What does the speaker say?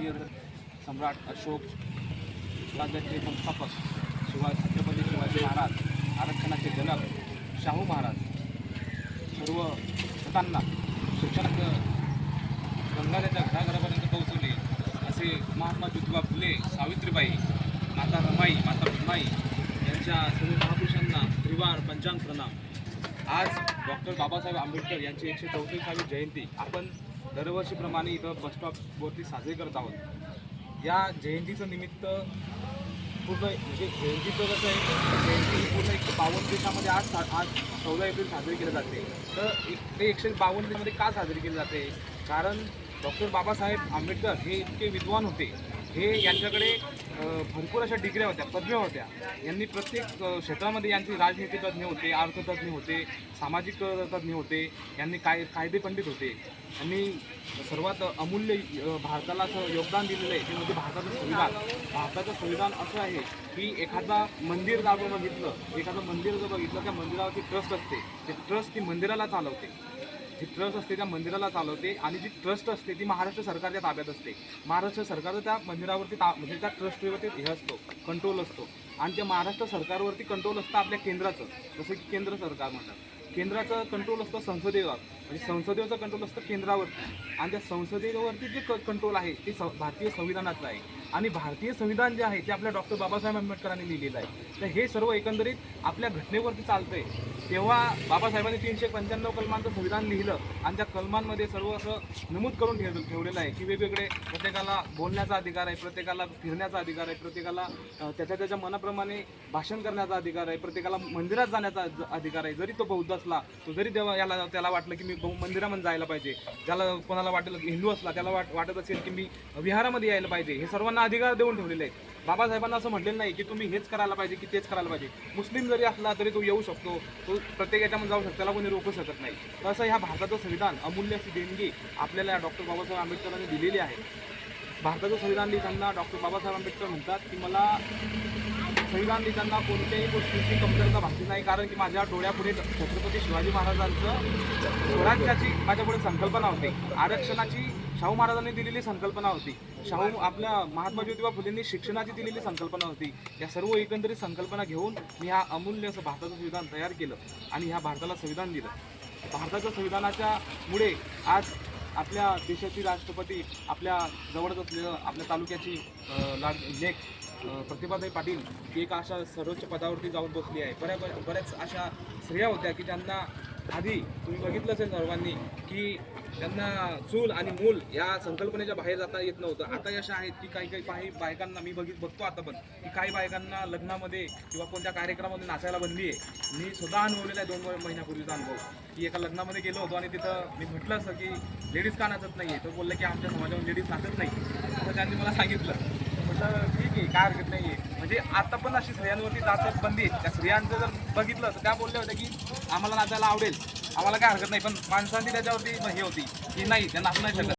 वीर सम्राट अशोक राज्याचे संस्थापक शिवाय छत्रपती शिवाजी महाराज आरक्षणाचे जनक शाहू महाराज. सर्व शतांना शिक्षणाचं गंगाधरच्या घराघरापर्यंत पोहोचवले असे महात्मा ज्योतिबा फुले सावित्रीबाई माता रमाई माता भीमाई यांच्या सर्व महापुरुषांना त्रिवार पंचांग प्रणाम. आज डॉक्टर बाबासाहेब आंबेडकर यांची एकशे चौतीसावी जयंती. आपण दरवर्षीप्रमाणे इथं बसस्टॉपवरती साजरी करत आहोत. या जयंतीचं निमित्त पूर्ण म्हणजे जयंतीचं कसं आहे जयंती पूर्ण एक बावन्न देशामध्ये आज सा आज चौदा एप्रिल साजरी केली जाते. तर एक ते एकशे बावन्न देशामध्ये का साजरी केली जाते? कारण डॉक्टर बाबासाहेब आंबेडकर हे इतके विद्वान होते. हे यांच्याकडे भरपूर अशा डिग्र्या होत्या पदव्या होत्या. यांनी प्रत्येक क्षेत्रामध्ये यांचे राजनीती तज्ज्ञ होते अर्थतज्ज्ञ होते सामाजिक तज्ज्ञ होते यांनी काय कायदे पंडित होते. यांनी सर्वात अमूल्य भारताला असं योगदान दिलेलं आहे ते म्हणजे भारताचं संविधान. भारताचं संविधान असं आहे की एखादा मंदिर जर बघितलं एखादं मंदिर जर बघितलं त्या मंदिरावरती ट्रस्ट असते. ते ट्रस्ट ती मंदिराला चालवते. जी ट्रस्ट असते त्या मंदिराला चालवते आणि जी ट्रस्ट असते ती महाराष्ट्र सरकारच्या ताब्यात असते. महाराष्ट्र सरकारचं त्या मंदिरावरती ता म्हणजे त्या ट्रस्टवरती हे असतो कंट्रोल असतो. आणि त्या महाराष्ट्र सरकारवरती कंट्रोल असतं आपल्या केंद्राचं. जसं की केंद्र सरकार म्हणतात. केंद्राचं कंट्रोल असतं संसदेवर. म्हणजे संसदेवरचं कंट्रोल असतं केंद्रावरती. आणि त्या संसदेवरती जे क कंट्रोल आहे ते स भारतीय संविधानाचं आहे. आणि भारतीय संविधान जे आहे ते आपल्या डॉक्टर बाबासाहेब आंबेडकरांनी लिहिलेलं आहे. तर हे सर्व एकंदरीत आपल्या घटनेवरती चालतं आहे तेव्हा बाबासाहेबांनी तीनशे पंच्याण्णव कलमांचं संविधान लिहिलं. आणि त्या कलमांमध्ये सर्व असं नमूद करून ठेव ठेवलेलं आहे की वेगवेगळे प्रत्येकाला बोलण्याचा अधिकार आहे प्रत्येकाला फिरण्याचा अधिकार आहे प्रत्येकाला त्याच्या त्याच्या मनाप्रमाणे भाषण करण्याचा अधिकार आहे प्रत्येकाला मंदिरात जाण्याचा अधिकार आहे. जरी तो बौद्ध असला तो जरी देवा याला त्याला वाटलं की मी मंदिरामध्ये जायला पाहिजे ज्याला कोणाला वाटेल हिंदू असला त्याला वाट वाटत असेल की मी विहारामध्ये यायला पाहिजे हे सर्वांना अधिकार देऊन ठेवलेले आहेत. बाबासाहेबांना असं म्हटलेलं नाही की तुम्ही हेच करायला पाहिजे की तेच करायला पाहिजे. मुस्लिम जरी असला तरी तो येऊ शकतो. तो प्रत्येक याच्यामध्ये जाऊ शकतो. त्याला कोणी रोखू शकत नाही. तसं ह्या भारताचं संविधान अमूल्य अशी देणगी आपल्याला डॉक्टर बाबासाहेब आंबेडकरांनी दिलेली आहे. भारताचं संविधान लिहिताना डॉक्टर बाबासाहेब आंबेडकर म्हणतात की मला संविधान लिहिताना कोणत्याही गोष्टीची कमतरता भासली नाही. कारण की माझ्या डोळ्यापुढे छत्रपती शिवाजी महाराजांचं स्वराज्याची माझ्यापुढे संकल्पना होती. आरक्षणाची शाहू महाराजांनी दिलेली संकल्पना होती. शाहू आपल्या महात्मा ज्योतिबा फुलेंनी शिक्षणाची दिलेली संकल्पना होती. या सर्व एकंदरीत संकल्पना घेऊन मी हा अमूल्य असं भारताचं संविधान तयार केलं आणि ह्या भारताला संविधान दिलं. भारताच्या संविधानाच्या मुळे आज आपल्या देशाची राष्ट्रपती आपल्या जवळच असलेलं आपल्या तालुक्याची अ, लाड लेख प्रतिभाताई पाटील ही एक अशा सर्वोच्च पदावरती जाऊन बसली आहे. बऱ्या बऱ्या- बऱ्याच अशा स्त्रिया होत्या की त्यांना आधी तुम्ही बघितलं असेल सर्वांनी की त्यांना चूल आणि मूल या संकल्पनेच्या बाहेर जाता येत नव्हतं. आता अशा आहेत की काही काही काही बायकांना मी बघित बघतो आता पण की काही बायकांना लग्नामध्ये किंवा कोणत्या कार्यक्रमामध्ये नाचायला बंदी आहे. मी स्वतः अनुभवलेला आहे दोन दोन महिन्यापूर्वीचा अनुभव की एका लग्नामध्ये गेलो होतो आणि तिथं मी म्हटलं असं की लेडीज का नाचत नाही आहे तर बोललं की आमच्या समाजामध्ये लेडीज नाचत नाही असं त्यांनी मला सांगितलं. म्हटलं ठीक आहे काय हरकत नाही आहे म्हणजे आता पण अशी स्त्रियांवरती नाचत बंदी आहे त्या स्त्रियांचं जर बघितलं तर त्या बोलल्या होत्या की आम्हाला नाचायला आवडेल. आम्हाला काय हरकत नाही पण माणसांची त्याच्यावरती हे होती की नाही त्या नाचू नाही शकत